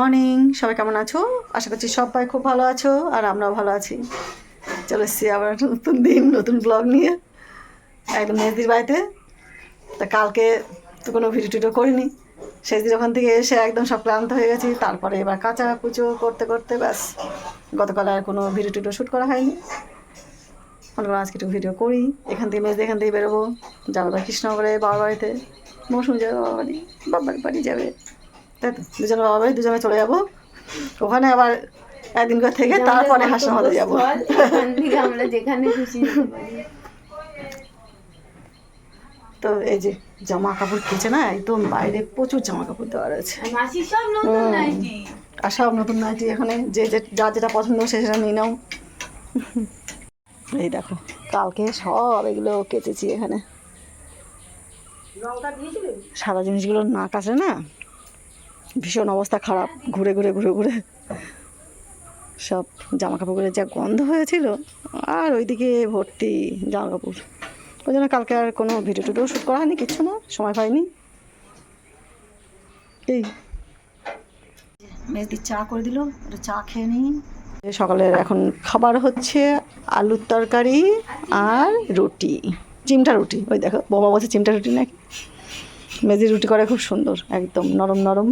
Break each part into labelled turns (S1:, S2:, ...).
S1: Morning সবাই কেমন আছো? আশা করছি সবাই খুব ভালো আছো, আর আমরাও ভালো আছি। চলে এসছি আবার নতুন দিন, নতুন ব্লগ নিয়ে। একদম মেহেদির বাড়িতে। তা কালকে তো কোনো ভিডিও টিডিও করিনি। সেই দিন ওখান থেকে এসে একদম সব ক্লান্ত হয়ে গেছি। তারপরে এবার কাঁচা কুচো করতে করতে ব্যাস, গতকাল আর কোনো ভিডিও টিডিও শ্যুট করা হয়নি। মনে করো আজকে একটু ভিডিও করি। এখান থেকে মেজদি এখান থেকে বেরোবো। যাব কৃষ্ণনগরে বাবার বাড়িতে। মৌসুমি যাবে বাবা বাড়ি। বাবার বাড়ি যাবে। তাই তো দুজনে বাবা বাড়ি দুজনে চলে যাব। ওখানে আবার একদিন করে থেকে তারপরে যাব।
S2: আমরা যেখানে খুশি
S1: তো এই যে জামা কাপড় কেচে না একদম বাইরে প্রচুর জামা কাপড় দেওয়া রয়েছে।
S2: আর সব নতুন নাইটি।
S1: এখানে যে যে যার যেটা পছন্দ সে সেটা নিয়ে নাও। এই দেখো কালকে সব এগুলো কেচেছি এখানে। সাদা জিনিসগুলো না কাছে না? ভীষণ অবস্থা খারাপ ঘুরে ঘুরে ঘুরে ঘুরে। সব জামা কাপড়গুলোর যা গন্ধ হয়েছিল আর ওইদিকে ভর্তি জামা কাপড় ওই জন্য কালকে আর কোনো ভিডিও টিডিও শ্যুট করা হয়নি কিচ্ছু না সময় পাইনি। এই। মেজদি চা করে দিল ওটা চা খেয়ে নিই। সকালের এখন খাবার হচ্ছে আলুর তরকারি আর রুটি চিমটা রুটি। ওই দেখো বাবা বলছে চিমটা রুটি নাকি? মেজি রুটি করে খুব সুন্দর একদম নরম নরম।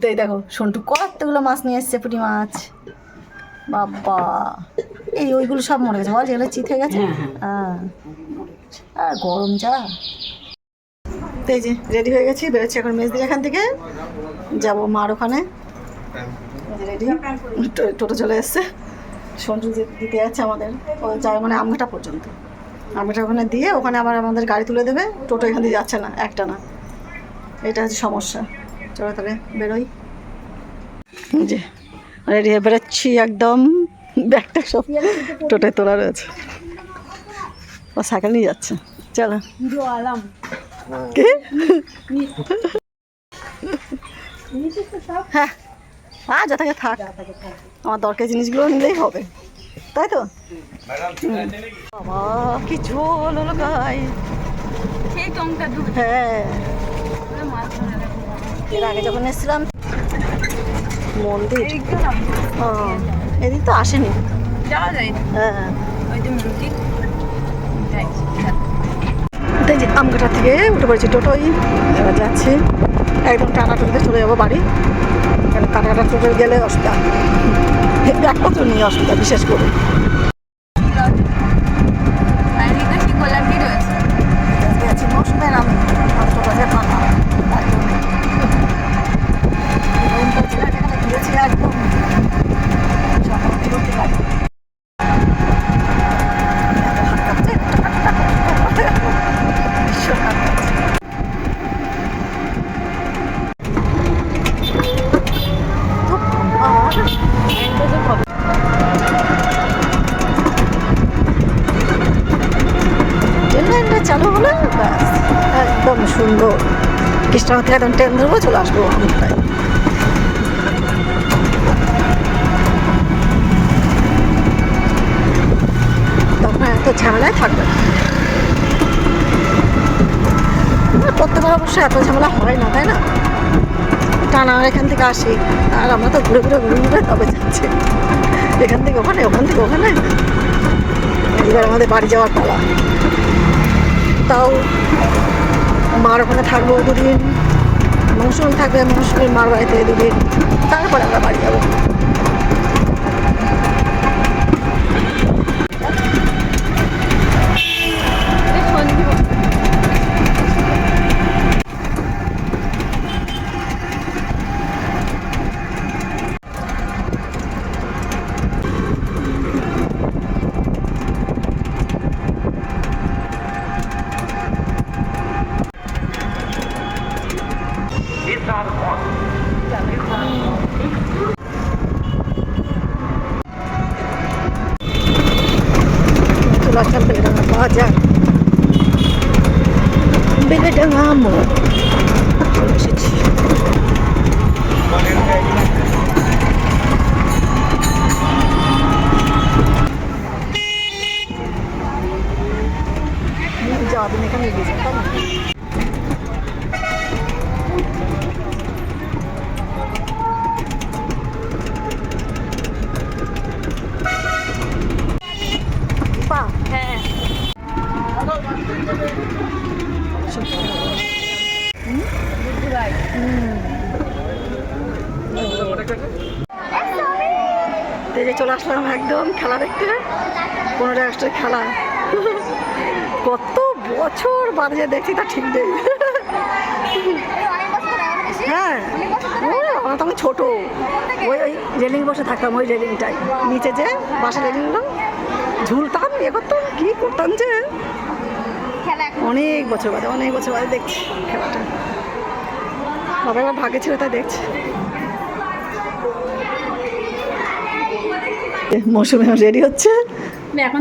S1: তো এই দেখো সন্টু কতগুলো মাছ নিয়ে এসছে পুঁটি মাছ। বাবা এই ওইগুলো সব মরে গেছে। বল যেগুলো চিত হয়ে গেছে হ্যাঁ। আর গরম যা। তো এই যে রেডি হয়ে গেছি বেরোচ্ছি এখন মেজদির এখান থেকে। যাব মার ওখানে। রেডি টোটো চলে এসছে। সন্টু দিতে যাচ্ছে আমাদের ও যায় মানে আমঘাটা পর্যন্ত। আমঘাটা ওখানে দিয়ে ওখানে আবার আমাদের গাড়ি তুলে দেবে। টোটো এখান দিয়ে যাচ্ছে না একটা না। এটা হচ্ছে সমস্যা। চলো তাহলে বেরোই। যে রেডি হয়ে বেরোচ্ছি একদম। ব্যাগটা সব টোটোয় তোলা রয়েছে। ও সাইকেল নিয়ে যাচ্ছে। চলো।
S2: আলাম।
S1: কে? হ্যাঁ। হ্যাঁ যা থাকে। থাক আমার দরকারি জিনিসগুলো নিলেই হবে। তাই তো। বাবা কি ঝোল হলো গাই
S2: সেই টংটা
S1: হ্যাঁ। এর আগে যখন এসেছিলাম মন্দির। এদিক তো আসেনি।
S2: যাওয়া যায়
S1: হ্যাঁ।
S2: যে
S1: আমঘাটা থেকে উঠে পড়েছি টোটোই। এবার যাচ্ছি। একদম টানা টোটোতে চলে যাব বাড়ি। কাটা কাটা টোটোয় গেলে অসুবিধা। ব্যাগপত্র নিয়ে অসুবিধা বিশেষ করে। কৃষ্ণনগর থেকে একদম ট্রেন ধরবো চলে আসব। তখন এত ঝামেলায় থাকবে না। না, প্রত্যেকবার অবশ্য এত ঝামেলা হয় না তাই না? টানা এখান থেকে আসি আর আমরা তো ঘুরে ঘুরে ঘুরে ঘুরে তবে যাচ্ছি। এখান থেকে ওখানে ওখান থেকে ওখানে। এবার আমাদের বাড়ি যাওয়ার পালা। তাও মার ওখানে থাকব দুদিন মৌসুমি থাকবে মৌসুমি মার বাড়িতে দুদিন তারপরে আমরা বাড়ি যাব। আসলাম বেলেডাঙ্গা বাজার বেলেডাঙ্গা মোড় এসেছি যাওয়া দিন এখানে গেছি আসলাম একদম খেলা দেখতে। পনেরো আগস্টের খেলা। কত বছর বাদে দেখছি তা ঠিক নেই। হ্যাঁ আমরা তখন ছোটো। ওই ওই রেলিং বসে থাকতাম ওই রেলিংটাই নিচে যে বাসা রেলিংগুলো ঝুলতাম ইয়ে করতাম, কী করতাম যে? অনেক বছর বাদে, অনেক বছর বাদে দেখছি খেলাটা। বাবা এবার ভাগে ছিল তাই দেখছি। মৌসুমি রেডি হচ্ছে।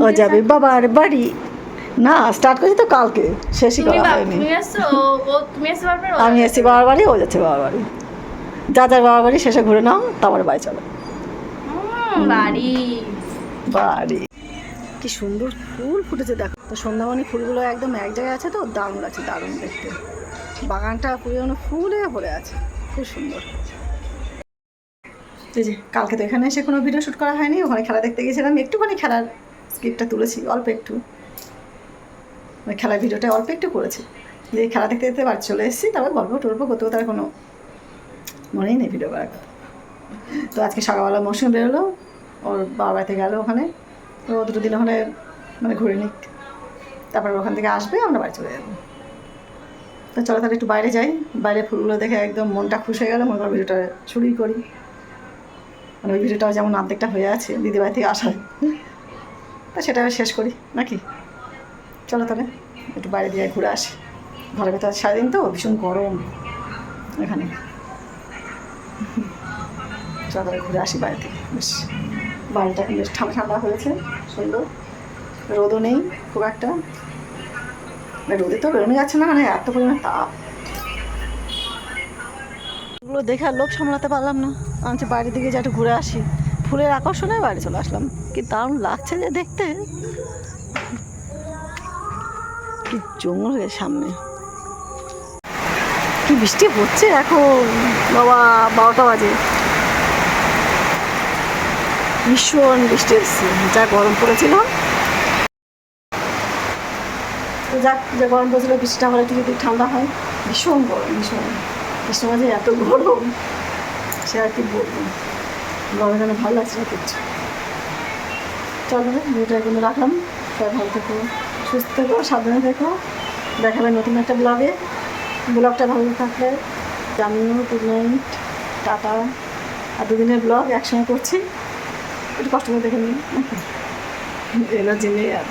S1: ও যাবে বাবার বাড়ি। না স্টার্ট করেছি তো কালকে। শেষই
S2: তুমি
S1: করা হয়নি। আমি এসেছি বাবার বাড়ি ও যাচ্ছে বাবার বাড়ি। যা যার বাবার বাড়ি শেষে ঘুরে নাও তারপরে বাড়ি চলো।
S2: বাড়ি।
S1: বাড়ি। কি সুন্দর ফুল ফুটেছে দেখো। তো সন্ধ্যামণি ফুলগুলো একদম এক জায়গায় আছে তো দারুণ আছে দারুণ দেখতে। বাগানটা পুরো ফুলে ভরে আছে খুব সুন্দর। এই যে, কালকে তো এখানে এসে কোনো ভিডিও শ্যুট করা হয়নি, ওখানে খেলা দেখতে গেছিলাম, একটুখানি খেলার স্কিপটা তুলেছি, অল্প একটু। ওই খেলার ভিডিওটা অল্প একটু করেছি। যে খেলা দেখতে দেখতে বাড়ি চলে এসেছি, তারপর গল্প টল্প করতে আর কোনো মনেই নেই ভিডিও করার তো আজকে সকালবেলা মৌসুমি বেরোলো, ওর বাবা বাড়িতে গেলো ওখানে তো দুটো দিন ওখানে মানে ঘুরে নিক, তারপর ওখান থেকে আসবে, আমরা বাড়ি চলে যাব। তো চলো তাহলে একটু বাইরে যাই বাইরে ফুলগুলো দেখে একদম মনটা খুশি হয়ে গেলো, মনে করো ভিডিওটা শুরুই করি। মানে ওই ভিডিওটাও যেমন অর্ধেকটা হয়ে আছে দিদিবাড়ি থেকে আসার। তা সেটা শেষ করি, নাকি? চলো তাহলে, একটু বাইরে দিয়ে ঘুরে আসি। ঘরের ভেতর সারাদিন তো, ভীষণ গরম এখানে। চলো তাহলে ঘুরে আসি বাইরে থেকে, বেশ। বাড়িটা এখন বেশ ঠান্ডা ঠান্ডা হয়েছে, সুন্দর। রোদও নেই খুব একটা। মানে রোদে তো বেরোনো যাচ্ছে না মানে এত পরিমাণে তাপ। এগুলো দেখে আর লোভ সামলাতে পারলাম না। আমি বাইরের দিকে যা একটু ঘুরে আসি। ফুলের আকর্ষণে বাড়ি চলে আসলাম। কি দারুণ লাগছে যে দেখতে। কি জঙ্গল হয়ে সামনে। কি বৃষ্টি হচ্ছে এখন? বাবা, বারোটা বাজে। ভীষণ বৃষ্টি এসছে যা গরম পড়েছিল। যাক, যে গরম পড়েছিল, বৃষ্টিটা হলে একটু যদি ঠান্ডা হয়। ভীষণ গরম, ভীষণ। বৃষ্টির মাঝে এত গরম, সে আর কি বলব? গরমে যেন ভালো লাগছে না কিচ্ছু চলো ভিডিওটা এগুলো রাখলাম। সবাই ভালো থেকো, সুস্থ থেকো, সাবধানে থেকো। দেখাবে নতুন একটা ব্লগে ব্লগটা ভালো থাকলে জানিও গুড নাইট টাটা। আর দুদিনের ব্লগ একসঙ্গে করছি। একটু কষ্ট করে দেখে নিন এনার্জি নেই আর।